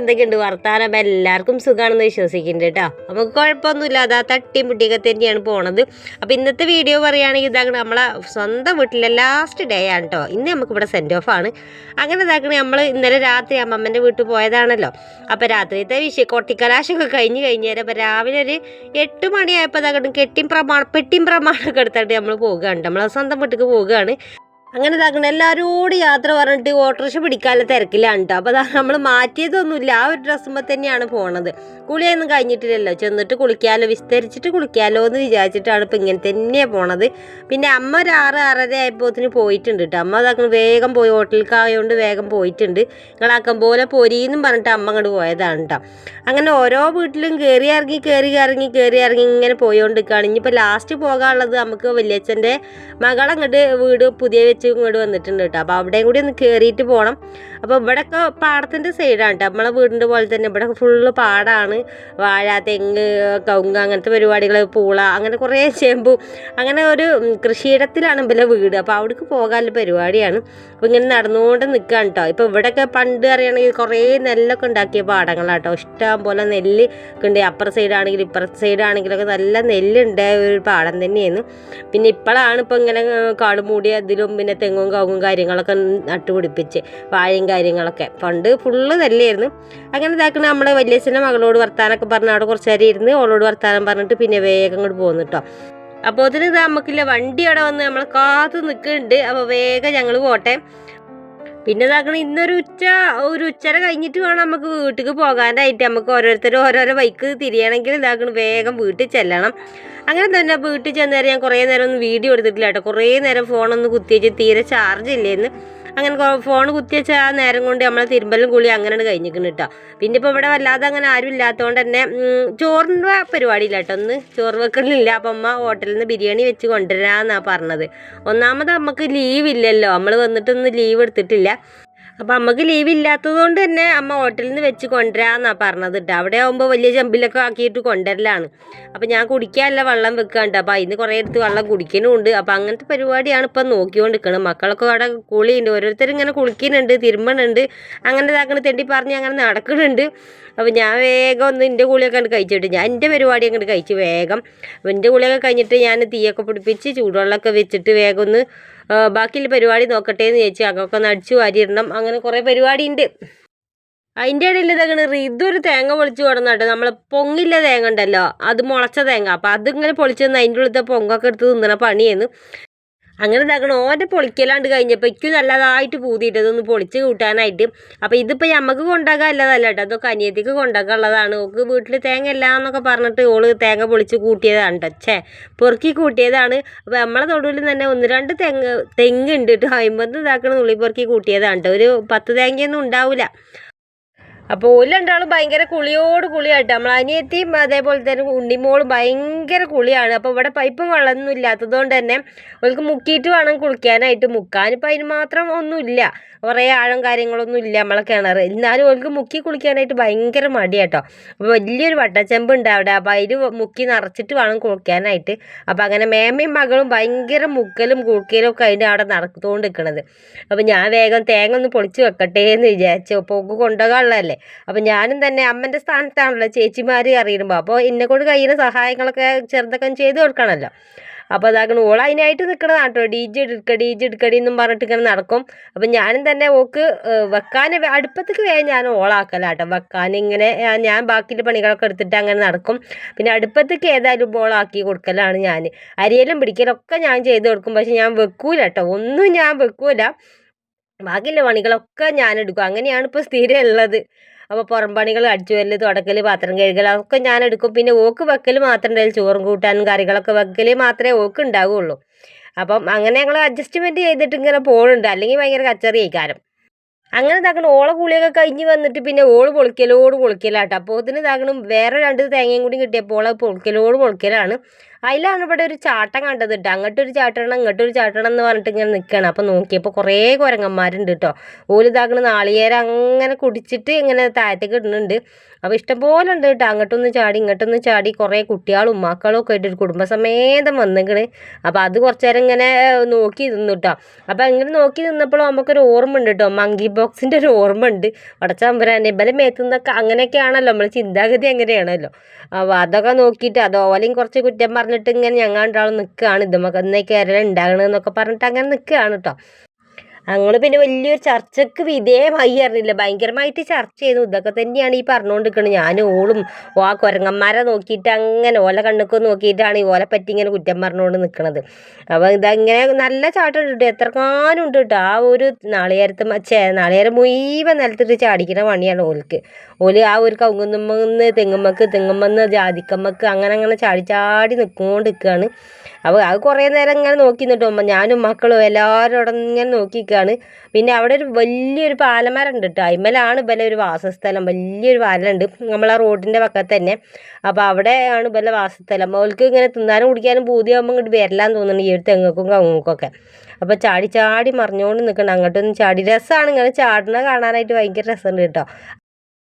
എന്തൊക്കെയുണ്ട്? വർത്താനം. എല്ലാവർക്കും സുഖമാണെന്ന് വിശ്വസിക്കുന്നുണ്ട് കേട്ടോ. നമുക്ക് കുഴപ്പമൊന്നുമില്ല. അതാ തട്ടിയും മുട്ടിയൊക്കെ തന്നെയാണ് പോണത്. അപ്പോൾ ഇന്നത്തെ വീഡിയോ പറയുകയാണെങ്കിൽ ഇതാകണം നമ്മളെ സ്വന്തം വീട്ടിലെ ലാസ്റ്റ് ഡേ ആണ് കേട്ടോ. ഇന്ന് നമുക്കിവിടെ സെൻഡ് ഓഫ് ആണ്. അങ്ങനെ ഇതാക്കണേ നമ്മൾ ഇന്നലെ രാത്രി അമ്മമ്മന്റെ വീട്ടിൽ പോയതാണല്ലോ. അപ്പോൾ രാത്രിത്തെ വിഷയം കൊട്ടിക്കലാശമൊക്കെ കഴിഞ്ഞ് കഴിഞ്ഞ് തരാം അപ്പോൾ രാവിലെ ഒരു എട്ട് മണിയായപ്പോൾ ഇതാകണം കെട്ടിയും പ്രമാണം പെട്ടിയും പ്രമാണമൊക്കെ എടുത്തിട്ട് നമ്മൾ പോവുകയാണ് നമ്മൾ സ്വന്തം വീട്ടിലേക്ക് പോവുകയാണ്. അങ്ങനെ ഇതാക്കണം എല്ലാവരോട് യാത്ര പറഞ്ഞിട്ട് ഓട്ടോറിക്ഷ പിടിക്കാനുള്ള തിരക്കിലാണ് കേട്ടോ അപ്പോൾ നമ്മൾ മാറ്റിയതൊന്നുമില്ല. ആ ഒരു ഡ്രസ്സുമ്പോൾ തന്നെയാണ് പോണത്. കുളിയൊന്നും കഴിഞ്ഞിട്ടില്ലല്ലോ. ചെന്നിട്ട് കുളിക്കാമല്ലോ വിസ്തരിച്ചിട്ട് കുളിക്കാമല്ലോ എന്ന് വിചാരിച്ചിട്ടാണ് ഇപ്പോൾ ഇങ്ങനെ തന്നെയാണ് പോണത്. പിന്നെ അമ്മ ഒരു ആറ് ആറര ആയപ്പോത്തിന് പോയിട്ടുണ്ട് കേട്ടോ അമ്മ അതാക്കണം വേഗം പോയി. ഹോട്ടലിലേക്കായതുകൊണ്ട് വേഗം പോയിട്ടുണ്ട്. നിങ്ങളാക്കം പോലെ പൊരിയെന്നും പറഞ്ഞിട്ട് അമ്മ അങ്ങോട്ട് പോയതാണ് കേട്ടോ അങ്ങനെ ഓരോ വീട്ടിലും കയറി ഇറങ്ങി കയറി ഇറങ്ങി കയറി ഇറങ്ങി ഇങ്ങനെ പോയോണ്ടിരിക്കുകയാണ് ഇനിയിപ്പോൾ ലാസ്റ്റ് പോകാനുള്ളത് നമുക്ക് വലിയച്ഛന്റെ മകളങ്ങോട്ട് വീട് പുതിയ വെച്ച് ഇങ്ങോട്ട് വന്നിട്ടുണ്ട് കേട്ടോ. അപ്പോൾ അവിടെയും കൂടി ഒന്ന് കയറിയിട്ട് പോകണം അപ്പോൾ ഇവിടെയൊക്കെ പാടത്തിന്റെ സൈഡാണ് കേട്ടോ നമ്മളെ വീടിന്റെ പോലെ തന്നെ. ഇവിടെ ഫുള്ള് പാടാണ്. വാഴ തെങ്ങ് കവുങ്ങ് അങ്ങനത്തെ പരിപാടികൾ പൂള അങ്ങനെ കുറേ ചേമ്പു അങ്ങനെ ഒരു കൃഷിയിടത്തിലാണ് ഇവലെ വീട്. അപ്പോൾ അവിടേക്ക് പോകാനുള്ള പരിപാടിയാണ്. അപ്പോൾ ഇങ്ങനെ നടന്നുകൊണ്ട് നിൽക്കുകയാണ് കേട്ടോ ഇപ്പോൾ ഇവിടെയൊക്കെ പണ്ട് അറിയണമെങ്കിൽ കുറേ നെല്ലൊക്കെ ഉണ്ടാക്കിയ പാടങ്ങളാണ് കേട്ടോ ഇഷ്ടം പോലെ നെല്ല് ഒക്കെ ഉണ്ട്. അപ്പുറ സൈഡാണെങ്കിലും ഇപ്പുറത്തെ സൈഡാണെങ്കിലൊക്കെ നല്ല നെല്ലുണ്ട് ഒരു പാടം തന്നെയാണ്. പിന്നെ ഇപ്പോഴാണ് ഇപ്പോൾ ഇങ്ങനെ കാട് മൂടി അതിലും പിന്നെ തെങ്ങും കവുങ്ങും കാര്യങ്ങളൊക്കെ നട്ടുപിടിപ്പിച്ച്. വാഴയും കാര്യങ്ങളൊക്കെ. പണ്ട് ഫുള്ള് തല്ലായിരുന്നു അങ്ങനെ ഇതാക്കണ നമ്മുടെ വലിയച്ഛന്റെ മകളോട് വർത്താനൊക്കെ പറഞ്ഞ് അവിടെ കുറച്ച് നേരം ഇരുന്ന് ഓളോട് വർത്താനം പറഞ്ഞിട്ട് പിന്നെ വേഗം ഇങ്ങോട്ട് പോകുന്നു കേട്ടോ അപ്പോൾ അതിന് ഇത് നമുക്കില്ല വണ്ടി അവിടെ വന്ന് നമ്മൾ കാത്ത് നിൽക്കുന്നുണ്ട് അപ്പോൾ വേഗം ഞങ്ങൾ പോട്ടെ. പിന്നെ ഇതാക്കണം ഇന്നൊരു ഉച്ച ഒരു ഉച്ചര കഴിഞ്ഞിട്ട് വേണം നമുക്ക് വീട്ടിൽ പോകാനായിട്ട്. നമുക്ക് ഓരോരുത്തരും ഓരോരോ ബൈക്ക് തിരിയണമെങ്കിൽ ഇതാക്കണം വേഗം വീട്ടിൽ ചെല്ലണം. അങ്ങനെ തന്നെ വീട്ടിൽ ചെന്നേരം ഞാൻ കുറേ നേരം ഒന്ന് വീഡിയോ എടുത്തിട്ടില്ല കേട്ടോ കുറേ നേരം ഫോണൊന്ന് കുത്തിയേച്ച് തീരെ ചാർജ് ഇല്ലേന്ന്. അങ്ങനെ ഫോൺ കുത്തിവെച്ച ആ നേരം കൊണ്ട് നമ്മളെ തിരുമ്പലും കുളി അങ്ങനെയാണ് കഴിഞ്ഞിരിക്കുന്നത് കേട്ടോ പിന്നെ ഇപ്പോൾ ഇവിടെ വല്ലാതെ അങ്ങനെ ആരും ഇല്ലാത്തതുകൊണ്ട് തന്നെ ചോറിന്റെ പരിപാടിയില്ല കേട്ടോ ഒന്ന്. ചോറ് വെക്കലില്ല. അപ്പം അമ്മ ഹോട്ടലിൽ നിന്ന് ബിരിയാണി വെച്ച് കൊണ്ടുവരാമെന്നാണ് പറഞ്ഞത്. ഒന്നാമത് നമുക്ക് ലീവ് ഇല്ലല്ലോ. നമ്മൾ വന്നിട്ടൊന്നും ലീവ് എടുത്തിട്ടില്ല. അപ്പം അമ്മയ്ക്ക് ലീവ് ഇല്ലാത്തത് കൊണ്ട് തന്നെ അമ്മ ഹോട്ടലിൽ നിന്ന് വെച്ച് കൊണ്ടുവരാമെന്നാണ് പറഞ്ഞത് കേട്ടോ അവിടെ ആകുമ്പോൾ വലിയ ചെമ്പിലൊക്കെ ആക്കിയിട്ട് കൊണ്ടുവരലാണ്. അപ്പം ഞാൻ കുടിക്കാനല്ല വെള്ളം വെക്കാണ്ട്. അപ്പം അതിന് കുറേ എടുത്ത് വെള്ളം കുടിക്കുന്നുമുണ്ട് അപ്പം അങ്ങനത്തെ പരിപാടിയാണ് ഇപ്പം നോക്കിക്കൊണ്ട് നിൽക്കുന്നത് മക്കളൊക്കെ അവിടെ കുളിയുണ്ട്. ഓരോരുത്തർ ഇങ്ങനെ കുളിക്കുന്നുണ്ട് തിരുമ്പണുണ്ട് അങ്ങനെ ഇതാക്കണ തെണ്ടി പറഞ്ഞ് അങ്ങനെ നടക്കുന്നുണ്ട് അപ്പം ഞാൻ വേഗം ഒന്ന് എന്റെ കുളിയൊക്കെ അങ്ങോട്ട് കഴിച്ചിട്ട് ഞാൻ എന്റെ പരിപാടി അങ്ങോട്ട് കഴിച്ചു വേഗം. എന്റെ കുളിയൊക്കെ കഴിഞ്ഞിട്ട് ഞാൻ തീയൊക്കെ പിടിപ്പിച്ച് ചൂടുവെള്ളമൊക്കെ വെച്ചിട്ട് വേഗം ഒന്ന് ബാക്കിയുള്ള പരിപാടി നോക്കട്ടെ എന്ന് ചേച്ചി. അകൊക്കെ ഒന്ന് അടിച്ചു വാരിയിടണം. അങ്ങനെ കുറേ പരിപാടി ഉണ്ട് അതിന്റെ ഇടയിൽ ഇതങ്ങനെ ഇതൊരു തേങ്ങ പൊളിച്ച് കേട്ടോ. നമ്മൾ പൊങ്ങില്ല തേങ്ങ ഉണ്ടല്ലോ. അത് മുളച്ച തേങ്ങ. അപ്പം അതിങ്ങനെ പൊളിച്ച് തന്ന് അതിന്റെ ഉള്ളിലത്തെ പൊങ്ങൊക്കെ എടുത്ത് തിന്നണ പണിയെന്ന് അങ്ങനെ ഇതാക്കണം ഓന്റെ പൊളിക്കലാണ്ട് കഴിഞ്ഞപ്പോൾ എനിക്ക് നല്ലതായിട്ട് പൂതിയിട്ട് ഇതൊന്ന് പൊളിച്ച് കൂട്ടാനായിട്ട്. അപ്പോൾ ഇതിപ്പോൾ നമുക്ക് കൊണ്ടാക്കാൻ അല്ലതല്ല കേട്ടോ അതൊക്കെ അനിയത്തിക്ക് കൊണ്ടാക്കാനുള്ളതാണ് ഓക്ക് വീട്ടിൽ തേങ്ങ ഇല്ല എന്നൊക്കെ പറഞ്ഞിട്ട് ഓൾ തേങ്ങ പൊളിച്ച് കൂട്ടിയതാണ് ടച്ചേ പെറുക്കി കൂട്ടിയതാണ്. അപ്പോൾ നമ്മളെ തൊടുവിൽ തന്നെ ഒന്ന് രണ്ട് തെങ്ങ് തെങ്ങുണ്ട് കേട്ടോ അമ്പത് ഇതാക്കണ നുള്ളി പൊറുക്കി കൂട്ടിയതാണ് കേട്ടോ ഒരു പത്ത് തേങ്ങയൊന്നും ഉണ്ടാവില്ല അപ്പോൾ ഓൽ രണ്ടാളും ഭയങ്കര കുളിയോട് കുളിയായിട്ട് നമ്മൾ അനിയത്തിയും അതേപോലെ തന്നെ ഉണ്ണിമോളും ഭയങ്കര കുളിയാണ്. അപ്പോൾ ഇവിടെ പൈപ്പും വെള്ളമൊന്നും ഇല്ലാത്തത് കൊണ്ട് തന്നെ ഓൾക്ക് മുക്കിയിട്ട് വേണം കുളിക്കാനായിട്ട്. മുക്കാനിപ്പോൾ അതിന് മാത്രം ഒന്നുമില്ല. കുറേ ആഴം കാര്യങ്ങളൊന്നും ഇല്ല നമ്മളെ കിണർ എന്നാലും ഓൾക്ക് മുക്കി കുളിക്കാനായിട്ട് ഭയങ്കര മടിയാട്ടോ അപ്പോൾ വലിയൊരു വട്ടച്ചെമ്പ് ഉണ്ട് അവിടെ അപ്പോൾ അതിൽ മുക്കി നിറച്ചിട്ട് വേണം കുളിക്കാനായിട്ട്. അപ്പോൾ അങ്ങനെ മേമയും മകളും ഭയങ്കര മുക്കലും കുളിക്കലും ഒക്കെ അതിന്റെ അവിടെ നടത്തുകൊണ്ട് നിൽക്കണത് അപ്പോൾ ഞാൻ വേഗം തേങ്ങ ഒന്ന് പൊളിച്ച് വെക്കട്ടെ എന്ന് വിചാരിച്ചു. അപ്പോൾ ഒക്കെ കൊണ്ടുപോകാനുള്ളതല്ലേ അപ്പോൾ ഞാനും തന്നെ അമ്മന്റെ സ്ഥാനത്താണല്ലോ ചേച്ചിമാർ അറിയുമ്പോൾ അപ്പോൾ എന്നെക്കൊണ്ട് കഴിയുന്ന സഹായങ്ങളൊക്കെ ചെറുതൊക്കെ ചെയ്ത് കൊടുക്കണമല്ലോ അപ്പോൾ അതാകണം ഓൾ അതിനായിട്ട് നിൽക്കണതാണ് കേട്ടോ ഡി ജി എടുക്കുക ഡി ജി എടുക്കടി എന്നും പറഞ്ഞിട്ട് ഇങ്ങനെ നടക്കും. അപ്പം ഞാനും തന്നെ ഓക്ക് വെക്കാൻ അടുപ്പത്തേക്ക് വേഗം ഞാൻ ഓളാക്കലാട്ടോ. വെക്കാൻ ഇങ്ങനെ ഞാൻ ബാക്കിയുള്ള പണികളൊക്കെ എടുത്തിട്ട് അങ്ങനെ നടക്കും. പിന്നെ അടുപ്പത്തേക്ക് ഏതായാലും ഓളാക്കി കൊടുക്കലാണ് ഞാൻ അരിയലും പിടിക്കലൊക്കെ ഞാൻ ചെയ്ത് കൊടുക്കും. പക്ഷെ ഞാൻ വെക്കൂല കേട്ടോ ഒന്നും ഞാൻ വെക്കൂല. ബാക്കിയുള്ള പണികളൊക്കെ ഞാൻ എടുക്കും. അങ്ങനെയാണ് ഇപ്പോൾ സ്ഥിരം ഉള്ളത് അപ്പോൾ പുറം പണികൾ അടിച്ചു വരൽ തുടക്കൽ പാത്രം കഴുകൽ അതൊക്കെ ഞാൻ എടുക്കും. പിന്നെ ഓക്ക് വെക്കൽ മാത്രം ഉണ്ടായാലും ചോറും കൂട്ടാനും കറികളൊക്കെ വെക്കൽ മാത്രമേ ഓക്ക് ഉണ്ടാവുകയുള്ളൂ അപ്പം അങ്ങനെ ഞങ്ങൾ അഡ്ജസ്റ്റ്മെന്റ് ചെയ്തിട്ട് ഇങ്ങനെ പോകുന്നുണ്ട് അല്ലെങ്കിൽ ഭയങ്കര കച്ചറി കഴിക്കാനും അങ്ങനെ താങ്കൾ ഓള കുളിയൊക്കെ കഴിഞ്ഞ് വന്നിട്ട് പിന്നെ ഓൾ പൊളിക്കലോട് പൊളിക്കലാട്ടോ. അപ്പോൾ ഇതിന് ഇതാക്കണം. വേറെ രണ്ട് തേങ്ങയും കൂടി കിട്ടിയപ്പോൾ ഓളെ പൊളിക്കലോട് പൊളിക്കലാണ്. അതിലാണ് ഇവിടെ ഒരു ചാട്ടം കണ്ടത് കേട്ടോ അങ്ങോട്ടൊരു ചാട്ടണം ഇങ്ങോട്ടൊരു ചാട്ടണം എന്ന് പറഞ്ഞിട്ട് ഇങ്ങനെ നിൽക്കുകയാണ് അപ്പോൾ നോക്കിയപ്പോൾ കുറേ കുരങ്ങന്മാരുണ്ട് കേട്ടോ ഓലിതാക്കണ നാളികേരം അങ്ങനെ കുടിച്ചിട്ട് ഇങ്ങനെ താഴത്തേക്ക് ഇടുന്നുണ്ട്. അപ്പോൾ ഇഷ്ടംപോലെ ഉണ്ട് കേട്ടോ അങ്ങോട്ടൊന്ന് ചാടി ഇങ്ങോട്ടൊന്ന് ചാടി കുറേ കുട്ടികളും മക്കളും ഒക്കെ ആയിട്ട് ഒരു കുടുംബസമേതം വന്നിക്കണ്. അപ്പോൾ അത് കുറച്ച് നേരം ഇങ്ങനെ നോക്കി നിന്നു കേട്ടോ അപ്പോൾ ഇങ്ങനെ നോക്കി നിന്നപ്പോൾ നമുക്കൊരു ഓർമ്മ ഉണ്ട് കേട്ടോ മങ്കി ബോക്സിന്റെ ഒരു ഓർമ്മ ഉണ്ട് വടച്ചാമ്പരാനെ ഇവലെ മേത്തുനിന്നൊക്കെ അങ്ങനെയൊക്കെയാണല്ലോ. നമ്മൾ ചിന്താഗതി അങ്ങനെയാണല്ലോ. അപ്പോൾ അതൊക്കെ നോക്കിയിട്ട് അതോ അല്ലെങ്കിൽ കുറച്ച് കുറ്റം പറഞ്ഞിട്ട് ഇങ്ങനെ ഞങ്ങൾ രണ്ടാളും നിൽക്കുകയാണ് ഇതുമൊക്കെ ആരെല്ലാം ഉണ്ടാകണമെന്നൊക്കെ പറഞ്ഞിട്ട് അങ്ങനെ നിൽക്കുകയാണ് കേട്ടോ ഞങ്ങൾ പിന്നെ വലിയൊരു ചർച്ചയ്ക്ക് വിധേയമായി അറിഞ്ഞില്ല. ഭയങ്കരമായിട്ട് ചർച്ച ചെയ്തു. ഇതൊക്കെ തന്നെയാണ് ഈ പറഞ്ഞുകൊണ്ടിരിക്കുന്നത് ഞാൻ ഓളും ആ കുരങ്ങന്മാരെ നോക്കിയിട്ട് അങ്ങനെ ഓല കണ്ണൊക്കെ നോക്കിയിട്ടാണ് ഈ ഓലെ പറ്റി ഇങ്ങനെ കുറ്റം പറഞ്ഞുകൊണ്ട് നിൽക്കുന്നത് അപ്പോൾ ഇതങ്ങനെ നല്ല ചാട്ടം ഉണ്ട് കേട്ടോ. എത്രക്കാനും ഉണ്ട് കേട്ടോ. ആ ഒരു നാളികേരത്ത് നാളികേരം മുഴുവൻ നിലത്തിട്ട് ചാടിക്കുന്ന പണിയാണ് ഓൽക്ക്. ഓൽ ആ ഒരു കവുങ്ങുന്നുമ്മന്ന് തെങ്ങുമ്മക്ക് തെങ്ങുമ്മന്ന് ജാതിക്കമ്മക്ക് അങ്ങനെ അങ്ങനെ ചാടി ചാടി നിൽക്കൊണ്ട് നിൽക്കുകയാണ് അപ്പോൾ അത് കുറേ നേരം ഇങ്ങനെ നോക്കി നിന്നിട്ടോ ഞാനും മക്കളും എല്ലാവരും അവിടെ ഇങ്ങനെ നോക്കിയിരിക്കുകയാണ് പിന്നെ അവിടെ ഒരു വലിയൊരു പാലമരം ഉണ്ട് കേട്ടോ അതിന്മേലാണ് ഇവലെ ഒരു വാസസ്ഥലം. വലിയൊരു പാലമുണ്ട്. നമ്മളെ റോഡിന്റെ പക്കത്ത് തന്നെ. അപ്പോൾ അവിടെയാണ് ഇവലെ വാസസ്ഥലം. അവൾക്ക് ഇങ്ങനെ തിന്നാനും കുടിക്കാനും പൂതിയാകുമ്പോൾ ഇങ്ങോട്ട് വരലാന്ന് തോന്നുന്നു ഈ ഒരു തെങ്ങക്കും കവുങ്ങക്കൊക്കെ. അപ്പോൾ ചാടി ചാടി മറിഞ്ഞുകൊണ്ട് നിൽക്കണം അങ്ങോട്ടൊന്നും ചാടി. രസമാണ് ഇങ്ങനെ ചാടണ കാണാനായിട്ട് ഭയങ്കര രസമുണ്ട് കേട്ടോ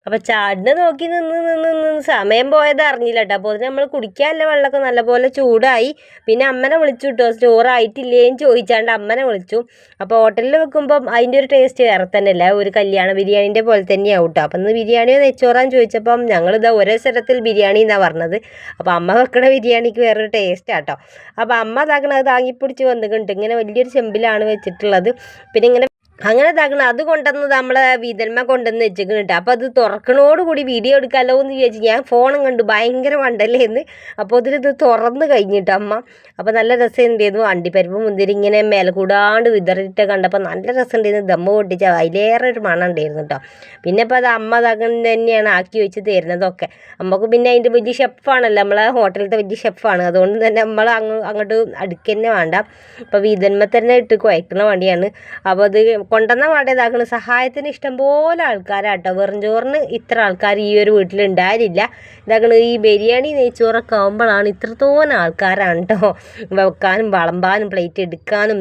അപ്പോൾ ചാടിനെ നോക്കി നിന്ന് നിന്ന് നിന്ന് സമയം പോയത് അറിഞ്ഞില്ല കേട്ടോ അപ്പോൾ നമ്മൾ കുടിക്കാനുള്ള വെള്ളമൊക്കെ നല്ലപോലെ ചൂടായി. പിന്നെ അമ്മനെ വിളിച്ചു കേട്ടോ സ്റ്റോറായിട്ടില്ലേന്ന് ചോദിച്ചാണ്ട് അമ്മനെ വിളിച്ചു. അപ്പോൾ ഹോട്ടലിൽ വെക്കുമ്പോൾ അതിന്റെ ഒരു ടേസ്റ്റ് വേറെ തന്നെയല്ല? ഒരു കല്യാണ ബിരിയാണീന്റെ പോലെ തന്നെയാവും കേട്ടോ അപ്പം ഇന്ന് ബിരിയാണിയോ നെച്ചോറാന്ന് ചോദിച്ചപ്പം ഞങ്ങളിതാ ഒരേ സ്ഥലത്തിൽ ബിരിയാണി എന്നാണ് പറഞ്ഞത്. അപ്പോൾ അമ്മ വെക്കണ ബിരിയാണിക്ക് വേറൊരു ടേസ്റ്റ് കേട്ടോ അപ്പോൾ അമ്മ അതാക്കണത് താങ്ങിപ്പിടിച്ച് വന്നിട്ടുണ്ട് ഇങ്ങനെ വലിയൊരു ചെമ്പിലാണ് വെച്ചിട്ടുള്ളത്. പിന്നെ ഇങ്ങനെ അങ്ങനെ ഇതാക്കണം അത് കൊണ്ടുവന്ന് നമ്മളെ വീതന്മ കൊണ്ടുവന്ന് വെച്ചിരിക്കണം കേട്ടോ അപ്പോൾ അത് തുറക്കണോടുകൂടി വീഡിയോ എടുക്കാമല്ലോ എന്ന് വിചാരിച്ചു ഞാൻ ഫോണും കണ്ടു. ഭയങ്കര വണ്ടല്ലേ എന്ന് അപ്പോൾ അതിലിത് തുറന്ന് കഴിഞ്ഞിട്ട് അമ്മ. അപ്പോൾ നല്ല രസമുണ്ടായിരുന്നു അണ്ടിപ്പരിപ്പ് മുന്തിരി ഇങ്ങനെ മേലക്കൂടാണ്ട് വിതറിയിട്ട് കണ്ടപ്പോൾ നല്ല രസമുണ്ടായിരുന്നു ദമ്മ പൊട്ടിച്ച അതിലേറെ ഒരു മണം ഉണ്ടായിരുന്നു കേട്ടോ പിന്നെ ഇപ്പോൾ അത് അമ്മ അതാകൻ തന്നെയാണ് ആക്കി വെച്ച് തരുന്നതൊക്കെ. അമ്മയ്ക്ക് പിന്നെ അതിന്റെ വലിയ ഷെഫാണല്ലോ. നമ്മളെ ഹോട്ടലിലത്തെ വലിയ ഷെഫാണ്. അതുകൊണ്ട് തന്നെ നമ്മൾ അങ്ങ് അങ്ങോട്ട് അടുക്കന്നെ വേണ്ട. അപ്പോൾ വീതന്മ തന്നെ ഇട്ട് കുഴക്കുന്ന വണ്ടിയാണ് അപ്പോൾ അത് കൊണ്ടുവന്ന പാടെ ഇതാക്കണ. സഹായത്തിന് ഇഷ്ടംപോലെ ആൾക്കാരാട്ടോ. വെറും ചോറിന് ഇത്ര ആൾക്കാർ ഈ ഒരു വീട്ടിൽ ഉണ്ടായിരുന്നില്ല ഇതാക്കണ ഈ ബിരിയാണി നെയ്ച്ചോറൊക്കെ ആകുമ്പോഴാണ് ഇത്രത്തോളം ആൾക്കാരാണ് കേട്ടോ വെക്കാനും വളമ്പാനും പ്ലേറ്റ് എടുക്കാനും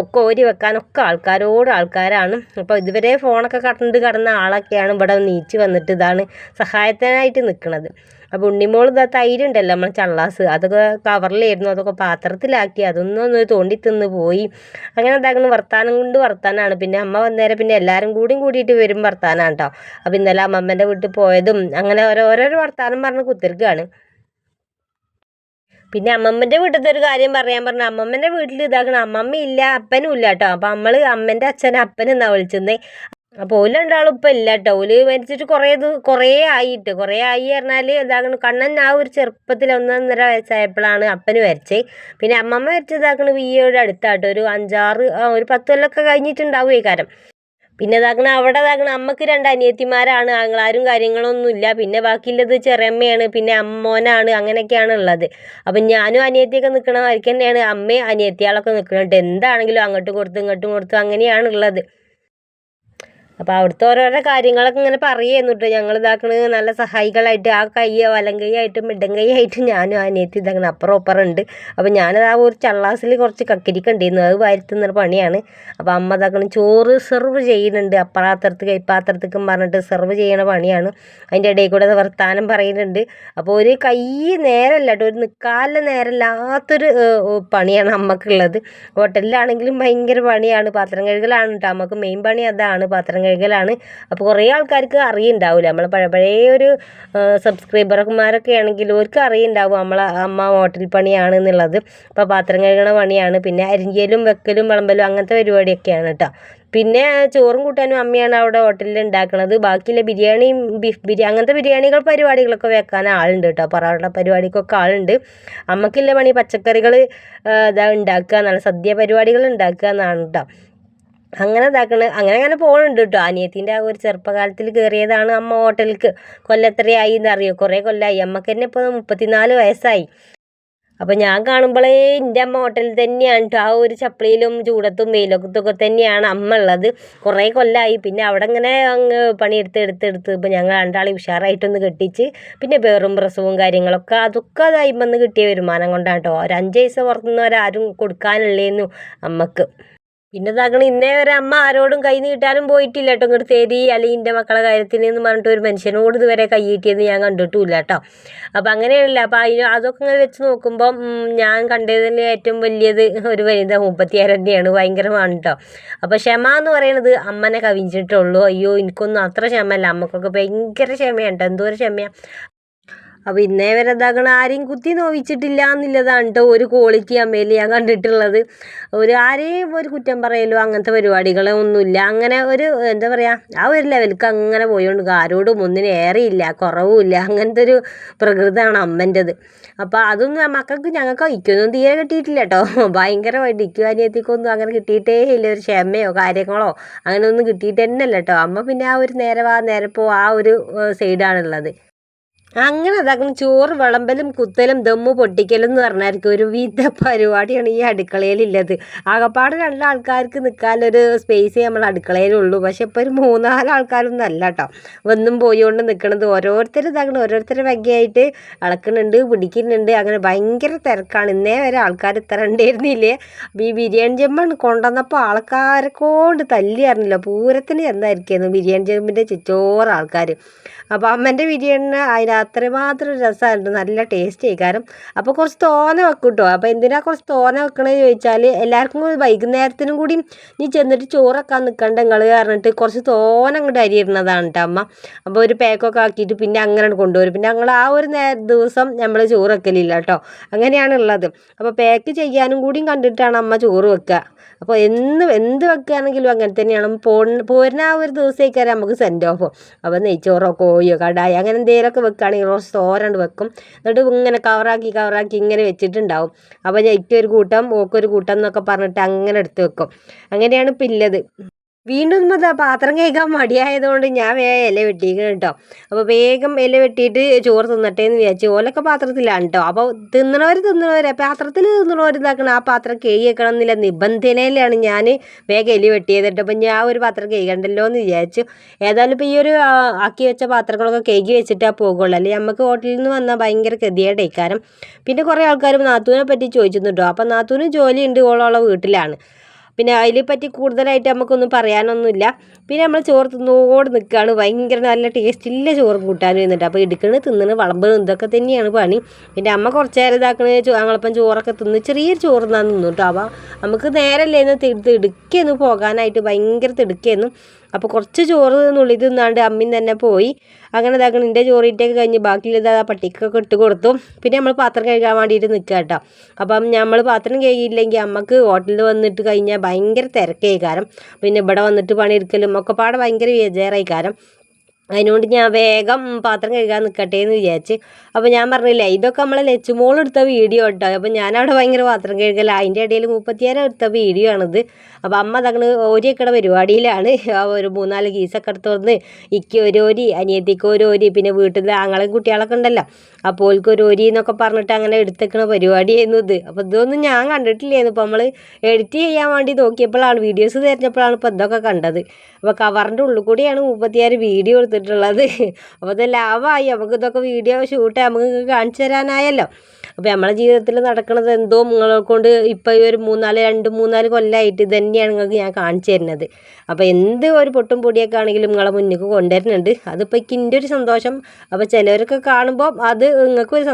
ഒക്കെ ഓരി വെക്കാനൊക്കെ ആൾക്കാരോട് ആൾക്കാരാണ്. അപ്പോൾ ഇതുവരെ ഫോണൊക്കെ കണ്ട് കടന്ന ആളൊക്കെയാണ് ഇവിടെ നീച്ച് വന്നിട്ട് ഇതാണ് സഹായത്തിനായിട്ട് നിൽക്കുന്നത് അപ്പോൾ ഉണ്ണിമോൾ ഇതാ തൈര് ഉണ്ടല്ലോ നമ്മൾ ചള്ളാസ്. അതൊക്കെ കവറിലായിരുന്നു അതൊക്കെ പാത്രത്തിലാക്കി. അതൊന്നും ഒന്ന് തോണ്ടി തിന്ന് പോയി. അങ്ങനെ എന്താക്കുന്നു വർത്താനം കൊണ്ട് വർത്താനാണ്. പിന്നെ അമ്മ വന്നേരം പിന്നെ എല്ലാവരും കൂടിയും കൂടിയിട്ട് വരും വർത്താനാണ് കേട്ടോ അപ്പോൾ ഇന്നലെ അമ്മമ്മേന്റെ വീട്ടിൽ പോയതും അങ്ങനെ ഓരോരോ വർത്താനം പറഞ്ഞ് കുത്തിരിക്കുകയാണ് പിന്നെ അമ്മമ്മന്റെ വീട്ടിലത്തെ ഒരു കാര്യം പറയാൻ പറഞ്ഞു അമ്മമ്മന്റെ വീട്ടിൽ ഇതാക്കണം അമ്മമ്മ ഇല്ല അപ്പനും ഇല്ല കേട്ടോ അപ്പം നമ്മൾ അമ്മന്റെ അച്ഛനെ അപ്പൻ എന്നാണ് വിളിച്ചത് അപ്പോൾ ഓൽ രണ്ടാളും ഇപ്പം ഇല്ല കേട്ടോ ഓൽ മരിച്ചിട്ട് കുറേ ഇത് കുറേ ആയിട്ട്. കുറേ ആയി പറഞ്ഞാൽ ഇതാകണ കണ്ണൻ ആ ഒരു ചെറുപ്പത്തിൽ ഒന്നൊന്നര വയസ്സായപ്പോഴാണ് അപ്പന് മരിച്ചത് പിന്നെ അമ്മമ്മ വരച്ചതാക്കണത് ഈ ഒരു അടുത്താട്ടോ. ഒരു അഞ്ചാറ് ഒരു പത്ത് കൊല്ലമൊക്കെ കഴിഞ്ഞിട്ടുണ്ടാവും ഈ കാരം പിന്നെ ഇതാക്കണ അവിടെ ഇതാക്കണ അമ്മയ്ക്ക് രണ്ട് അനിയത്തിമാരാണ്. ആങ്ങളാരും കാര്യങ്ങളൊന്നും ഇല്ല. പിന്നെ ബാക്കിയുള്ളത് ചെറിയമ്മയാണ്. പിന്നെ അമ്മോനാണ്. അങ്ങനെയൊക്കെയാണ് ഉള്ളത്. അപ്പം ഞാനും അനിയത്തിയൊക്കെ നിൽക്കണ വരയ്ക്ക് തന്നെയാണ് അമ്മയും അനിയത്തിയാളൊക്കെ നിൽക്കുന്നുണ്ട് എന്താണെങ്കിലും അങ്ങോട്ടും കൊടുത്തും ഇങ്ങോട്ടും കൊടുത്തും അങ്ങനെയാണ് ഉള്ളത്. അപ്പോൾ അവിടുത്തെ ഓരോരോ കാര്യങ്ങളൊക്കെ ഇങ്ങനെ പറയുന്നു കേട്ടോ ഞങ്ങൾ ഇതാക്കണ നല്ല സഹായികളായിട്ട് ആ കൈ വലം കൈയായിട്ടും ഇടം കൈയായിട്ടും ഞാനും അനിയത്തി ഇതാക്കണം. അപ്പുറം അപ്പുറം ഉണ്ട് അപ്പോൾ ഞാനത് ആ ഒരു ചള്ളാസിൽ കുറച്ച് കക്കിരിക്കണ്ടിരുന്നു അത് വരുത്തുന്നൊരു പണിയാണ്. അപ്പോൾ അമ്മ ഇതാക്കണം ചോറ് സെർവ് ചെയ്യുന്നുണ്ട്. അപ്പറാത്തരത്ത് കൈപ്പാത്രത്തേക്കും പറഞ്ഞിട്ട് സെർവ് ചെയ്യണ പണിയാണ്. അതിന്റെ ഇടയിൽ കൂടെ വർത്താനം പറയുന്നുണ്ട്. അപ്പോൾ ഒരു കൈ നേരമല്ല കേട്ടോ ഒരു നിൽക്കാല നേരമില്ലാത്തൊരു പണിയാണ് അമ്മക്കുള്ളത്. ഹോട്ടലിലാണെങ്കിലും ഭയങ്കര പണിയാണ്. പാത്രം കഴുകലാണ് കേട്ടോ അമ്മയ്ക്ക് മെയിൻ പണി അതാണ്. പാത്രം കഴുകലാണ് അപ്പോൾ കുറേ ആൾക്കാർക്ക് അറിയുണ്ടാവില്ല നമ്മൾ പഴയ പഴയ ഒരു സബ്സ്ക്രൈബർമാരൊക്കെ ആണെങ്കിൽ അവർക്ക് അറിയുണ്ടാവും നമ്മളെ അമ്മ ഹോട്ടൽ പണിയാണ് എന്നുള്ളത്. അപ്പോൾ പാത്രം കഴുകണ പണിയാണ്. പിന്നെ അരിഞ്ചിയലും വെക്കലും വിളമ്പലും അങ്ങനത്തെ പരിപാടിയൊക്കെയാണ് കേട്ടോ പിന്നെ ചോറും കൂട്ടാനും അമ്മയാണ് അവിടെ ഹോട്ടലിൽ ഉണ്ടാക്കുന്നത് ബാക്കിയുള്ള ബിരിയാണിയും ബീഫ് ബിരിയാണി അങ്ങനത്തെ ബിരിയാണികൾ പരിപാടികളൊക്കെ വെക്കാൻ ആളുണ്ട് കേട്ടോ പൊറോട്ട പരിപാടിക്കൊക്കെ ആളുണ്ട്. അമ്മക്കില്ല പണി പച്ചക്കറികൾ ഇതാ ഉണ്ടാക്കുക എന്നാണ് സദ്യ പരിപാടികൾ ഉണ്ടാക്കുക എന്നാണ് കേട്ടോ അങ്ങനെ ഇതാക്കണ. അങ്ങനെ അങ്ങനെ പോകുന്നുണ്ട് കേട്ടോ അനിയത്തിന്റെ ആ ഒരു ചെറുപ്പകാലത്തിൽ കയറിയതാണ് അമ്മ ഹോട്ടലിക്ക് കൊല്ലത്രയായി എന്നറിയോ? കുറേ കൊല്ലമായി അമ്മയ്ക്ക് തന്നെ ഇപ്പോൾ മുപ്പത്തിനാല് വയസ്സായി. അപ്പം ഞാൻ കാണുമ്പോഴേ എന്റെ അമ്മ ഹോട്ടലിൽ തന്നെയാണ് കേട്ടോ ആ ഒരു ചപ്പളിയിലും ചൂടത്തും വെയിലൊക്കത്തൊക്കെ തന്നെയാണ് അമ്മ ഉള്ളത്. കുറേ കൊല്ലമായി പിന്നെ അവിടെ ഇങ്ങനെ അങ്ങ് പണിയെടുത്ത് എടുത്തെടുത്ത് ഇപ്പം ഞങ്ങൾ രണ്ടാളെ ഉഷാറായിട്ടൊന്ന് കെട്ടിച്ച് പിന്നെ വേറും പ്രസവവും കാര്യങ്ങളൊക്കെ അതൊക്കെ അതായി വന്ന് കിട്ടിയ വരുമാനം കൊണ്ടാണ് കേട്ടോ ഒരു അഞ്ച് പൈസ പുറത്തുനിന്നവരാരും കൊടുക്കാനുള്ളേന്നു അമ്മയ്ക്ക്. പിന്നെ താങ്കൾ ഇന്നേ വരെ അമ്മ ആരോടും കൈ നീട്ടാനും പോയിട്ടില്ല കേട്ടോ. ഇങ്ങോട്ട് തേരി അല്ലെങ്കിൽ എന്റെ മക്കളെ കാര്യത്തിന് എന്ന് പറഞ്ഞിട്ട് ഒരു മനുഷ്യനോട് ഇതുവരെ കൈ നീട്ടിയെന്ന് ഞാൻ കണ്ടിട്ടുമില്ല കേട്ടോ. അപ്പം അങ്ങനെയല്ല അപ്പം അതിന് അതൊക്കെ ഇങ്ങനെ വെച്ച് നോക്കുമ്പോൾ ഞാൻ കണ്ടതിൽ ഏറ്റവും വലിയത് ഒരു വനിത മുപ്പത്തിയാറ് തന്നെയാണ്. ഭയങ്കരമാണ് കേട്ടോ. അപ്പോൾ ക്ഷമ എന്ന് പറയുന്നത് അമ്മനെ കവിഞ്ഞിട്ടുള്ളൂ അയ്യോ എനിക്കൊന്നും അത്ര ക്ഷമയല്ല. അമ്മക്കൊക്കെ ഭയങ്കര ക്ഷമയാണ് കേട്ടോ. എന്തോ ഒരു ക്ഷമയാണ് അപ്പോൾ ഇന്നേ വരെ ഇതാക്കണ ആരെയും കുത്തി നോവിച്ചിട്ടില്ല എന്നുള്ളതാണ് കേട്ടോ ഒരു ക്വാളിറ്റി അമ്മയിൽ ഞാൻ കണ്ടിട്ടുള്ളത്. ഒരു ആരെയും ഒരു കുറ്റം പറയലോ അങ്ങനത്തെ പരിപാടികളോ ഒന്നുമില്ല. അങ്ങനെ ഒരു എന്താ പറയുക ആ ഒരു ലെവലിക്ക് അങ്ങനെ പോയോണ്ട് ആരോടും ഒന്നിനും ഏറെയില്ല കുറവുമില്ല. അങ്ങനത്തെ ഒരു പ്രകൃതമാണ് അമ്മന്റെത്. അപ്പോൾ അതൊന്നും മക്കൾക്ക് ഞങ്ങൾക്ക് ഇക്കൊന്നും തീരെ കിട്ടിയിട്ടില്ല കേട്ടോ ഭയങ്കരമായിട്ട് ഇക്കും അനിയത്തിക്കൊന്നും അങ്ങനെ കിട്ടിയിട്ടേ ഇല്ല. ഒരു ക്ഷമയോ കാര്യങ്ങളോ അങ്ങനെ ഒന്നും കിട്ടിയിട്ട് തന്നെ അല്ല കേട്ടോ അമ്മ പിന്നെ ആ ഒരു നേരവാ നേരപ്പോ നേരെ ആ ഒരു സൈഡാണുള്ളത് അങ്ങനെ അതാക്കണം ചോറ് വിളമ്പലും കുത്തലും ദമ്മ് പൊട്ടിക്കലും എന്ന് പറഞ്ഞായിരിക്കും ഒരു വിധ പരിപാടിയാണ് ഈ അടുക്കളയിലുള്ളത്. ആകപ്പാട് രണ്ട് ആൾക്കാർക്ക് നിൽക്കാനൊരു സ്പേസ് നമ്മൾ അടുക്കളയിലുള്ളൂ. പക്ഷെ ഇപ്പോൾ ഒരു മൂന്നാൽ ആൾക്കാരൊന്നും അല്ല കേട്ടോ വന്നും പോയിക്കൊണ്ട് നിൽക്കണത് ഓരോരുത്തർ ഇതാക്കണം ഓരോരുത്തർ വകയായിട്ട് അളക്കുന്നുണ്ട് പിടിക്കുന്നുണ്ട്. അങ്ങനെ ഭയങ്കര തിരക്കാണ്. ഇന്നേ വരെ ആൾക്കാർ ഇത്ര ഉണ്ടായിരുന്നില്ലേ? ഈ ബിരിയാണി ചെമ്പാണ് കൊണ്ടുവന്നപ്പോൾ ആൾക്കാരെ കൊണ്ട് തല്ലി അറിഞ്ഞില്ല പൂരത്തിന് എന്തായിരിക്കുന്നു ബിരിയാണി ചെമ്പിന്റെ ചുറ്റോറ് ആൾക്കാർ അപ്പോൾ അമ്മന്റെ ബിരിയാണിന് അതിന് അത്രമാത്രം രസമായിരുന്നു. നല്ല ടേസ്റ്റ് കാരണം അപ്പോൾ കുറച്ച് തോന വെക്കും കേട്ടോ അപ്പോൾ എന്തിനാ കുറച്ച് തോന വെക്കണമെന്ന് ചോദിച്ചാൽ എല്ലാവർക്കും വൈകുന്നേരത്തിനും കൂടി നീ ചെന്നിട്ട് ചോറൊക്കെ നിൽക്കണ്ട നിങ്ങൾ പറഞ്ഞിട്ട് കുറച്ച് തോന അങ്ങോട്ട് അരി ഇരുന്നതാണ് കേട്ടോ അമ്മ. അപ്പോൾ ഒരു പാക്കൊക്കെ ആക്കിയിട്ട് പിന്നെ അങ്ങനെ കൊണ്ടുവരും പിന്നെ ഞങ്ങൾ ആ ഒരു നേ ദിവസം നമ്മൾ ചോറ് വെക്കലില്ല കേട്ടോ അങ്ങനെയാണ് ഉള്ളത്. അപ്പോൾ പാക്ക് ചെയ്യാനും കൂടിയും കണ്ടിട്ടാണ് അമ്മ ചോറ് വെക്കുക അപ്പോൾ എന്ന് എന്ത് വെക്കുകയാണെങ്കിലും അങ്ങനെ തന്നെയാണ്. പോരുന്ന ആ ഒരു ദിവസത്തേക്കാരം നമുക്ക് സെൻഡ് ഓഫ് അപ്പോൾ നെയ്ച്ചോറോ കോഴിയോ കടായി അങ്ങനെ എന്തെങ്കിലുമൊക്കെ വെക്കുകയാണെങ്കിൽ കുറച്ച് തോരണ്ട് വെക്കും. എന്നിട്ട് ഇങ്ങനെ കവറാക്കി കവറാക്കി ഇങ്ങനെ വെച്ചിട്ടുണ്ടാവും. അപ്പോൾ ഒരു കൂട്ടം ഓക്കൊരു കൂട്ടം എന്നൊക്കെ പറഞ്ഞിട്ട് അങ്ങനെ എടുത്ത് വെക്കും. അങ്ങനെയാണ് ഇപ്പം ഉള്ളത് വീണ്ടും അത് പാത്രം കഴിക്കാൻ മടിയായതുകൊണ്ട് ഞാൻ വേഗം ഇല വെട്ടിയിരിക്കണം കേട്ടോ. അപ്പോൾ വേഗം ഇല വെട്ടിയിട്ട് ചോറ് തിന്നട്ടെ എന്ന് വിചാരിച്ചു ഓലൊക്കെ പാത്രത്തിലാണ് കേട്ടോ. അപ്പോൾ തിന്നണവർ തിന്നണവർ പാത്രത്തിൽ തിന്നണവർ ഇതാക്കണം ആ പാത്രം കേഴി വെക്കണം എന്നില്ല നിബന്ധനയിലാണ് ഞാൻ വേഗം എലി വെട്ടിയത് കേട്ടോ. അപ്പം ഞാൻ ഒരു പാത്രം കേൾക്കണ്ടല്ലോ എന്ന് വിചാരിച്ചു. ഏതായാലും ഇപ്പോൾ ഈ ഒരു ആക്കി വെച്ച പാത്രങ്ങളൊക്കെ കേക്ക് വെച്ചിട്ടാ പോകുള്ളൂ അല്ലെങ്കിൽ നമുക്ക് ഹോട്ടലിൽ നിന്ന് വന്നാൽ ഭയങ്കര ഗതികേടേക്കാരം പിന്നെ കുറേ ആൾക്കാരും നാത്തൂനെ പറ്റി ചോദിച്ചിരുന്നു കേട്ടോ. അപ്പം നാത്തൂന് ജോലിയുണ്ട് ഓളോളെ വീട്ടിലാണ്. പിന്നെ അതിനെ പറ്റി കൂടുതലായിട്ട് നമുക്കൊന്നും പറയാനൊന്നുമില്ല. പിന്നെ നമ്മൾ ചോറ് തിന്നോട് നിൽക്കുകയാണ് ഭയങ്കര നല്ല ടേസ്റ്റില്ല ചോറ് കൂട്ടാനും എന്നിട്ട്. അപ്പോൾ എടുക്കണത് തിന്നണ് വിളമ്പ് ഇതൊക്കെ തന്നെയാണ് പണി. പിന്നെ അമ്മ കുറച്ച് നേരം ഇതാക്കണ ഞങ്ങളപ്പം ചോറൊക്കെ തിന്ന് ചെറിയൊരു ചോറ് തിന്നാൻ നിന്നു കേട്ടോ അപ്പോൾ നമുക്ക് നേരല്ലേന്ന് തിടുക്കേന്ന് പോകാനായിട്ട് ഭയങ്കര തിടുക്കേന്നു. അപ്പോൾ കുറച്ച് ചോറ് നുള്ളി തിന്നാണ്ട് അമ്മയും തന്നെ പോയി. അങ്ങനെ ഇതാക്കണം എന്റെ ചോറിട്ടൊക്കെ കഴിഞ്ഞ് ബാക്കിയുള്ളത് ആ പട്ടിക്കൊക്കെ ഇട്ട് കൊടുത്തു. പിന്നെ നമ്മൾ പാത്രം കഴുകാൻ വേണ്ടിയിട്ട് നിൽക്കുക കേട്ടോ. അപ്പം നമ്മൾ പാത്രം കഴുകിയില്ലെങ്കിൽ അമ്മയ്ക്ക് ഹോട്ടലിൽ വന്നിട്ട് കഴിഞ്ഞാൽ ഭയങ്കര തിരക്കായി കാരം പിന്നെ ഇവിടെ വന്നിട്ട് പണിയെടുക്കലും ഒക്കെ പാടെ ഭയങ്കര വിചാരമായി കാരം അതിനോണ്ട് ഞാൻ വേഗം പാത്രം കഴുകാൻ നിൽക്കട്ടെ എന്ന് വിചാരിച്ച്. അപ്പോൾ ഞാൻ പറഞ്ഞില്ലേ ഇതൊക്കെ നമ്മളെ ലച്ചുമോൾ എടുത്ത വീഡിയോ കേട്ടോ. അപ്പോൾ ഞാനവിടെ ഭയങ്കര പാത്രം കഴുകല. അതിന്റെ ഇടയിൽ മുപ്പത്തിയാറ് എടുത്ത വീഡിയോ ആണിത്. അപ്പോൾ അമ്മ തകണ് ഒരേക്കട പരിപാടിയിലാണ്. ഒരു മൂന്നാൽ ഗീസൊക്കെ എടുത്ത് വന്ന് ഇക്ക് ഒരു ഓരി അനിയത്തിക്ക് ഓരി പിന്നെ വീട്ടിൽ ആങ്ങളെയും കുട്ടികളൊക്കെ ഉണ്ടല്ലോ. അപ്പോൾ ഓൽക്ക് ഒരു ഓരി എന്നൊക്കെ പറഞ്ഞിട്ട് അങ്ങനെ എടുത്തേക്കണ പരിപാടിയായിരുന്നു ഇത്. അപ്പോൾ ഇതൊന്നും ഞാൻ കണ്ടിട്ടില്ലായിരുന്നു ഇപ്പോൾ നമ്മൾ എഡിറ്റ് ചെയ്യാൻ വേണ്ടി നോക്കിയപ്പോഴാണ് വീഡിയോസ് തിരഞ്ഞപ്പോഴാണ് ഇപ്പോൾ ഇതൊക്കെ കണ്ടത്. അപ്പോൾ കവറിന്റെ ഉള്ളിൽ കൂടിയാണ് മുപ്പത്തിയാറ് വീഡിയോ എടുത്തിട്ടുള്ളത് അപ്പോൾ ഇത് ലാഭമായി നമുക്ക് ഇതൊക്കെ വീഡിയോ ഷൂട്ട് നമുക്ക് കാണിച്ചു തരാനായല്ലോ. അപ്പോൾ നമ്മളെ ജീവിതത്തിൽ നടക്കുന്നത് എന്തോ നിങ്ങളെ കൊണ്ട് ഇപ്പോൾ ഈ ഒരു മൂന്നാൽ രണ്ട് മൂന്നാൽ കൊല്ലമായിട്ട് ഇത് തന്നെയാണ് നിങ്ങൾക്ക് ഞാൻ കാണിച്ചു തരുന്നത്. അപ്പോൾ എന്ത് ഒരു പൊട്ടും പൊടിയൊക്കെ ആണെങ്കിലും നിങ്ങളെ മുന്നിലേക്ക് കൊണ്ടുവരുന്നുണ്ട്. അതിപ്പോൾ ഇക്കിന്റെ ഒരു സന്തോഷം. അപ്പോൾ ചിലവരൊക്കെ കാണുമ്പോൾ അത് നിങ്ങൾക്കും ഒരു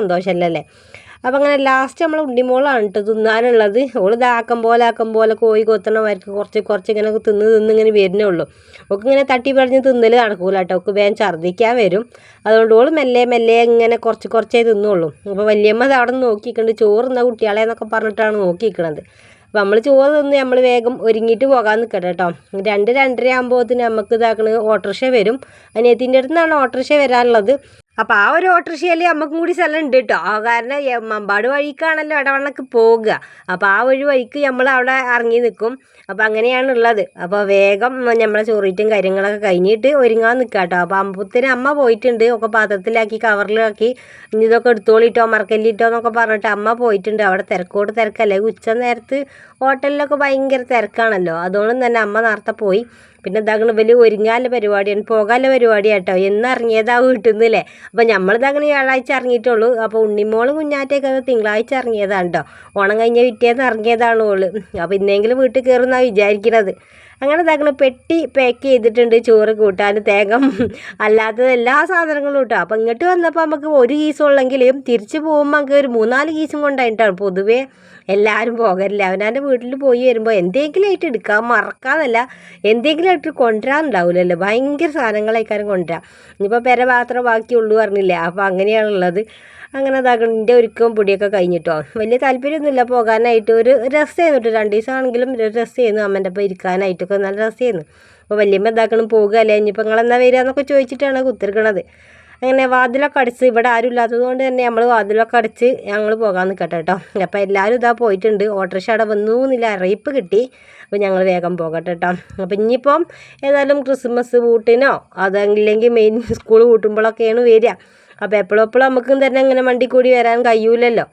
സന്തോഷമല്ലല്ലേ അപ്പം അങ്ങനെ ലാസ്റ്റ് നമ്മൾ ഉണ്ണിമോളാണ് കേട്ടോ തിന്നാനുള്ളത്. ഓൾ ഇതാക്കം പോലെ ആക്കം പോലെ കോഴി കൊത്തണമാർക്ക് കുറച്ച് കുറച്ച് ഇങ്ങനെ തിന്ന് തിന്ന് ഇങ്ങനെ വരുന്നേ ഉള്ളൂ. ഒക്കെ ഇങ്ങനെ തട്ടി പറഞ്ഞ് തിന്നൽ നടക്കൂല കേട്ടോ ഒക്കെ വേഗം ഛർദ്ദിക്കാൻ വരും. അതുകൊണ്ട് ഓൾ മെല്ലെ മെല്ലെ ഇങ്ങനെ കുറച്ച് കുറച്ചേ തിന്നുള്ളൂ. അപ്പോൾ വലിയമ്മ അവിടെ നിന്ന് നോക്കിയിട്ടുണ്ട് ചോറ് തിന്ന കുട്ടികളെ എന്നൊക്കെ പറഞ്ഞിട്ടാണ് നോക്കിയിരിക്കണത് അപ്പോൾ നമ്മൾ ചോറ് തിന്ന് നമ്മൾ വേഗം ഒരുങ്ങിയിട്ട് പോകാൻ നിൽക്കട്ടെ കേട്ടോ രണ്ട് രണ്ടര ആകുമ്പോഴത്തേന് നമുക്ക് ഇതാക്കണ ഓട്ടോറിക്ഷ വരും. അനിയത്തിന്റെ അടുത്ത് നിന്നാണ് ഓട്ടോറിക്ഷ വരാനുള്ളത്. അപ്പോൾ ആ ഒരു ഓട്ടോറിക്ഷയിൽ നമുക്കും കൂടി സ്ഥലം ഉണ്ട് കേട്ടോ കാരണം മമ്പാട് വഴിക്കാണല്ലോ ഇടവണ്ണക്ക് പോകുക അപ്പോൾ ആ ഒരു വഴിക്ക് നമ്മൾ അവിടെ ഇറങ്ങി നിൽക്കും അപ്പോൾ അങ്ങനെയാണ് ഉള്ളത്. അപ്പോൾ വേഗം നമ്മളെ ചോറിറ്റും കാര്യങ്ങളൊക്കെ കഴിഞ്ഞിട്ട് ഒരുങ്ങാൻ നിൽക്കുക കേട്ടോ അപ്പോൾ അമ്പത്തിന് അമ്മ പോയിട്ടുണ്ട്. ഒക്കെ പാത്രത്തിലാക്കി കവറിലാക്കി. ഇനി ഇതൊക്കെ എടുത്തോളിട്ടോ മറക്കല്ലിട്ടോ എന്നൊക്കെ പറഞ്ഞിട്ട് അമ്മ പോയിട്ടുണ്ട്. അവിടെ തിരക്കോട് തിരക്കല്ലേ. ഉച്ച നേരത്ത് ഹോട്ടലിലൊക്കെ ഭയങ്കര തിരക്കാണല്ലോ. അതുകൊണ്ട് തന്നെ അമ്മ നേരത്തെ പോയി. പിന്നെ ഇതാകണ വലിയ ഒരുങ്ങാനുള്ള പരിപാടിയാണ്. പോകാനുള്ള പരിപാടിയാട്ടോ. എന്നിറങ്ങിയതാ വീട്ടിൽ നിന്നല്ലേ അപ്പോൾ നമ്മളിതങ്ങനെ വ്യാഴാഴ്ച ഇറങ്ങിയിട്ടുള്ളൂ. അപ്പോൾ ഉണ്ണിമോളും കുഞ്ഞാറ്റൊക്കെ തിങ്കളാഴ്ച ഇറങ്ങിയതാണ് കേട്ടോ ഓണം കഴിഞ്ഞ പിറ്റേന്ന് ഇറങ്ങിയതാണ് ഓൾ അപ്പോൾ ഇന്നെങ്കിലും വീട്ടിൽ കയറുന്നാണ് വിചാരിക്കുന്നത് അങ്ങനെ ഇതാക്കണ പെട്ടി പാക്ക് ചെയ്തിട്ടുണ്ട് ചോറ് കൂട്ടാൻ തേങ്ങ അല്ലാത്തത് എല്ലാ സാധനങ്ങളും കിട്ടും അപ്പം ഇങ്ങോട്ട് വന്നപ്പോൾ നമുക്ക് ഒരു കീസ് ഉള്ളെങ്കിലും തിരിച്ച് പോകുമ്പോൾ നമുക്ക് ഒരു മൂന്നാൽ കീസും കൊണ്ടായിട്ടാണ്. പൊതുവേ എല്ലാവരും പോകരില്ല അവനാന്റെ വീട്ടിൽ പോയി വരുമ്പോൾ എന്തെങ്കിലും ആയിട്ട് എടുക്കാൻ മറക്കാന്നല്ല. എന്തെങ്കിലും ആയിട്ട് കൊണ്ടുവരാനുണ്ടാവില്ലല്ലോ ഭയങ്കര സാധനങ്ങളായിക്കാരും കൊണ്ടുവരാം. ഇനിയിപ്പോൾ പെര മാത്രം ബാക്കിയുള്ളൂ പറഞ്ഞില്ലേ? അപ്പോൾ അങ്ങനെയാണുള്ളത്. അങ്ങനെ അതാക്കണം എന്റെ ഒരുക്കവും പൊടിയൊക്കെ കഴിഞ്ഞിട്ടോ. വലിയ താല്പര്യമൊന്നുമില്ല പോകാനായിട്ട്. ഒരു രസമായിരുന്നു രണ്ട് ദിവസമാണെങ്കിലും ഒരു രസമായിരുന്നു അമ്മന്റെ ഒപ്പം ഇരിക്കാനായിട്ടൊക്കെ നല്ല രസമായിരുന്നു അപ്പോൾ വല്യമ്മ ഇതാക്കണം പോകുകയല്ലേ ഇനിയിപ്പോൾ നിങ്ങളെന്നാ വരിക എന്നൊക്കെ ചോദിച്ചിട്ടാണ് കുത്തിരിക്കണത്. അങ്ങനെ വാതിലൊക്കെ അടച്ച് ഇവിടെ ആരും ഇല്ലാത്തത് കൊണ്ട് തന്നെ നമ്മൾ വാതിലൊക്കെ അടച്ച് ഞങ്ങൾ പോകാൻ നിൽക്കട്ടെ കേട്ടോ. അപ്പോൾ എല്ലാവരും ഇതാ പോയിട്ടുണ്ട്. ഓട്ടോറിക്ഷ അവിടെ വന്നു എന്നില്ല അറിയിപ്പ് കിട്ടി. അപ്പോൾ ഞങ്ങൾ വേഗം പോകട്ടെ കേട്ടോ. അപ്പോൾ ഇനിയിപ്പം ഏതായാലും ക്രിസ്മസ് പൂട്ടിനോ അതല്ലെങ്കിൽ മെയിൻ സ്കൂൾ പൂട്ടുമ്പോഴൊക്കെയാണ് വരിക. അപ്പോൾ എപ്പോഴും എപ്പോഴും നമുക്കും തന്നെ ഇങ്ങനെ വണ്ടി കൂടി വരാൻ കഴിയൂലല്ലോ.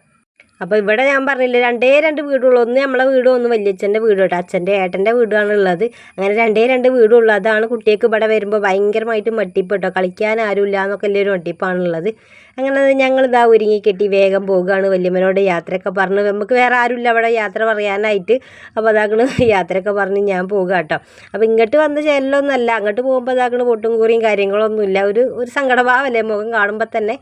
അപ്പോൾ ഇവിടെ ഞാൻ പറഞ്ഞില്ല രണ്ടേ രണ്ട് വീടുള്ളൂ. ഒന്ന് നമ്മളെ വീടും ഒന്ന് വല്യച്ഛന്റെ വീടും കേട്ടോ. അച്ഛന്റെ ഏട്ടന്റെ വീടാണ് ഉള്ളത്. അങ്ങനെ രണ്ടേ രണ്ട് വീടുള്ളൂ അതാണ് കുട്ടികൾക്ക് ഇവിടെ വരുമ്പോൾ ഭയങ്കരമായിട്ട് മട്ടിപ്പ് കേട്ടോ. കളിക്കാൻ ആരുമില്ല എന്നൊക്കെ വലിയൊരു മട്ടിപ്പാണുള്ളത്. അങ്ങനെ ഞങ്ങൾ ഇതാ ഒരുങ്ങി കെട്ടി വേഗം പോവുകയാണ് വല്യമ്മനോട് യാത്രയൊക്കെ പറഞ്ഞ്. നമുക്ക് വേറെ ആരുമില്ല അവിടെ യാത്ര പറയാനായിട്ട്. അപ്പോൾ അതാക്കണ് യാത്രയൊക്കെ പറഞ്ഞ് ഞാൻ പോകുക കേട്ടോ. അപ്പോൾ ഇങ്ങോട്ട് വന്ന് ചെല്ലൊന്നുമല്ല അങ്ങോട്ട് പോകുമ്പോൾ അതാക്കണ് പൊട്ടും കൂറിയും കാര്യങ്ങളൊന്നുമില്ല. ഒരു ഒരു സങ്കടഭാവമല്ലേ മുഖം കാണുമ്പോൾ തന്നെ.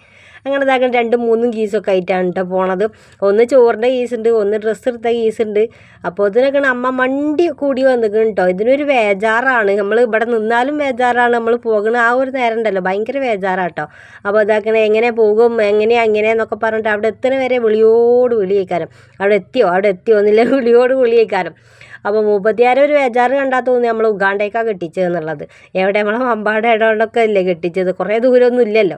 അങ്ങനെ ഇതാക്കാൻ രണ്ടും മൂന്നും കീസൊക്കെ ആയിട്ടാണ് കേട്ടോ പോണത്. ഒന്ന് ചോറിന്റെ കീസുണ്ട് ഒന്ന് ഡ്രസ്സ് എടുത്ത കീസുണ്ട് അപ്പോൾ ഇതിനൊക്കെ അമ്മ മണ്ടി കൂടി വന്നിരിക്കണം കേട്ടോ ഇതിനൊരു വേജാറാണ്. നമ്മൾ ഇവിടെ നിന്നാലും വേജാറാണ്. നമ്മൾ പോകുന്ന ആ ഒരു നേരം ഉണ്ടല്ലോ. ഭയങ്കര വേജാറാട്ടോ അപ്പോൾ ഇതാക്കണേ എങ്ങനെ പോകും എങ്ങനെയാണ് എങ്ങനെയെന്നൊക്കെ പറഞ്ഞിട്ട് അവിടെ എത്തുന്ന വരെ വിളിയോട് വിളിയേക്കാരം. അവിടെ എത്തിയോ? അവിടെ എത്തിയോ എന്നില്ല വിളിയോട് വിളിയേക്കാരം. അപ്പോൾ മുപ്പത്തിയാറ് ഒരു വേജാറ് കണ്ടാൽ തോന്നി നമ്മൾ ഉഗാണ്ടേക്കാണ് കെട്ടിച്ചത് എന്നുള്ളത്. എവിടെ നമ്മളെ മമ്പാട് ഇടവണ്ണൊക്കെ അല്ലേ കെട്ടിച്ചത്? കുറേ ദൂരമൊന്നും ഇല്ലല്ലോ.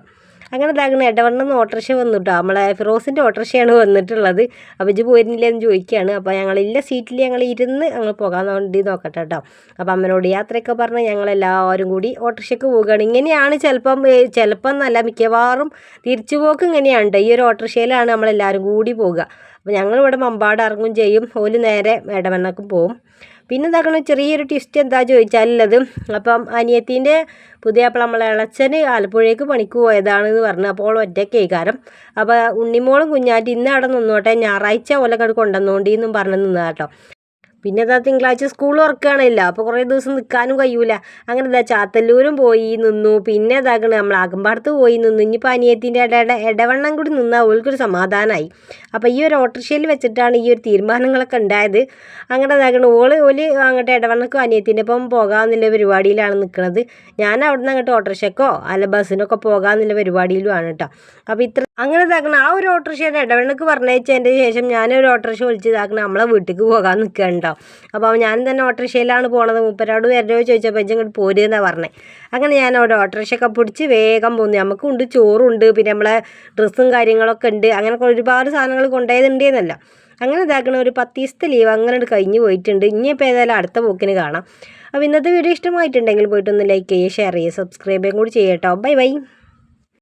അങ്ങനെ ഇതാകണ ഇടവണ്ണം ഓട്ടോറിക്ഷ വന്നു കേട്ടോ നമ്മളെ ഫിറോസിന്റെ ഓട്ടോറിക്ഷയാണ് വന്നിട്ടുള്ളത്. അപ്പോൾ ഇജ്ജ് പോയിരുന്നില്ല എന്ന് ചോദിക്കുകയാണ് അപ്പോൾ ഞങ്ങളില്ല സീറ്റിൽ ഞങ്ങൾ ഇരുന്ന് ഞങ്ങൾ പോകാൻ വേണ്ടി നോക്കട്ടെ കേട്ടോ. അപ്പോൾ അമ്മനോട് യാത്രയൊക്കെ പറഞ്ഞ് ഞങ്ങളെല്ലാവരും കൂടി ഓട്ടോറിക്ഷയ്ക്ക് പോവുകയാണ്. ഇങ്ങനെയാണ് ചിലപ്പം ചിലപ്പം നല്ല മിക്കവാറും തിരിച്ചു പോക്ക് ഇങ്ങനെയാണ്. ഈ ഒരു ഓട്ടോറിക്ഷയിലാണ് നമ്മളെല്ലാവരും കൂടി പോവുക. അപ്പോൾ ഞങ്ങളിവിടെ മമ്പാട് ഇറങ്ങും ചെയ്യും. ഓൽ നേരെ ഇടവണ്ണക്കും പോവും. പിന്നെ എന്താക്കണം ചെറിയൊരു ട്വിസ്റ്റ് എന്താ ചോദിച്ചാലുള്ളത് അപ്പം അനിയത്തിന്റെ പുതിയ അപ്പം നമ്മളെ ഇളച്ചന് ആലപ്പുഴയ്ക്ക് പണിക്ക് പോയതാണെന്ന് പറഞ്ഞു അപ്പോൾ ഒറ്റയ്ക്ക് കാരണം അപ്പോൾ ഉണ്ണിമോളും കുഞ്ഞാറ്റി ഇന്ന് അവിടെ നിന്നോട്ടെ ഞായറാഴ്ച ഓലക്കട് കൊണ്ടുവന്നോണ്ടിന്നും പറഞ്ഞ് നിന്നാട്ടോ പിന്നെ എന്താ തിങ്കളാഴ്ച സ്കൂൾ തുറക്കുകയാണല്ലോ അപ്പോൾ കുറേ ദിവസം നിൽക്കാനും കഴിയൂല. അങ്ങനെ ഇതാ ചാത്തല്ലൂരും പോയി നിന്നു. പിന്നെ ഇതാക്കണ നമ്മൾ അകമ്പാടത്ത് പോയി നിന്നു. ഇനിയിപ്പോൾ അനിയത്തിന്റെ ഇടയുടെ ഇടവണ്ണം കൂടി നിന്നാൽ ഓൾക്കൊരു സമാധാനമായി അപ്പോൾ ഈ ഒരു ഓട്ടോറിക്ഷയിൽ വെച്ചിട്ടാണ് ഈ ഒരു തീരുമാനങ്ങളൊക്കെ ഉണ്ടായത്. അങ്ങനെ ഇതാക്കണ ഓൾ ഓൽ അങ്ങോട്ട് ഇടവണ്ണക്കും അനിയത്തിന്റെ ഒപ്പം പോകാമെന്നുള്ള പരിപാടിയിലാണ് നിൽക്കുന്നത് ഞാൻ അവിടെ നിന്ന് അങ്ങോട്ട് ഓട്ടോറിക്ഷക്കോ അല്ല ബസ്സിനൊക്കെ പോകാമെന്നുള്ള പരിപാടിയിലുമാണ് കേട്ടോ. അപ്പോൾ ഇത്ര അങ്ങനെ ഇതാക്കണം ആ ഒരു ഓട്ടോറിക്ഷയുടെ ഇടവണ്ണക്ക് പറഞ്ഞയച്ചതിന്റെ ശേഷം ഞാനൊരു ഓട്ടോറിക്ഷ വിളിച്ച് ഇതാക്കണം നമ്മളെ വീട്ടിലേക്ക് പോകാൻ നിൽക്കണ്ടാവും അപ്പോൾ ഞാൻ തന്നെ ഓട്ടോറിക്ഷയിലാണ് പോണത്. മൂപ്പരോട് വരണോ ചോദിച്ചപ്പോൾ ഇങ്ങോട്ട് പോരുന്നാണ് പറഞ്ഞത് അങ്ങനെ ഞാൻ അവിടെ ഓട്ടോറിക്ഷയൊക്കെ പിടിച്ച് വേഗം പോന്നു. നമുക്കുണ്ട് ചോറുണ്ട് പിന്നെ നമ്മളെ ഡ്രസ്സും കാര്യങ്ങളൊക്കെ ഉണ്ട്. അങ്ങനെ ഒരുപാട് സാധനങ്ങൾ കൊണ്ടുപോയതുണ്ടേന്നല്ല അങ്ങനെ ഇതാക്കണ ഒരു പത്ത് ദിവസത്തെ ലീവ് അങ്ങനെ കഴിഞ്ഞ് പോയിട്ടുണ്ട്. ഇനിയിപ്പോൾ ഏതായാലും അടുത്ത പോക്കിന് കാണാം. അപ്പോൾ ഇന്നത്തെ വീഡിയോ ഇഷ്ടമായിട്ടുണ്ടെങ്കിൽ പോയിട്ടൊന്ന് ലൈക്ക് ചെയ്യുക ഷെയർ ചെയ്യുക സബ്സ്ക്രൈബും കൂടി ചെയ്യട്ടോ ബൈ ബൈ.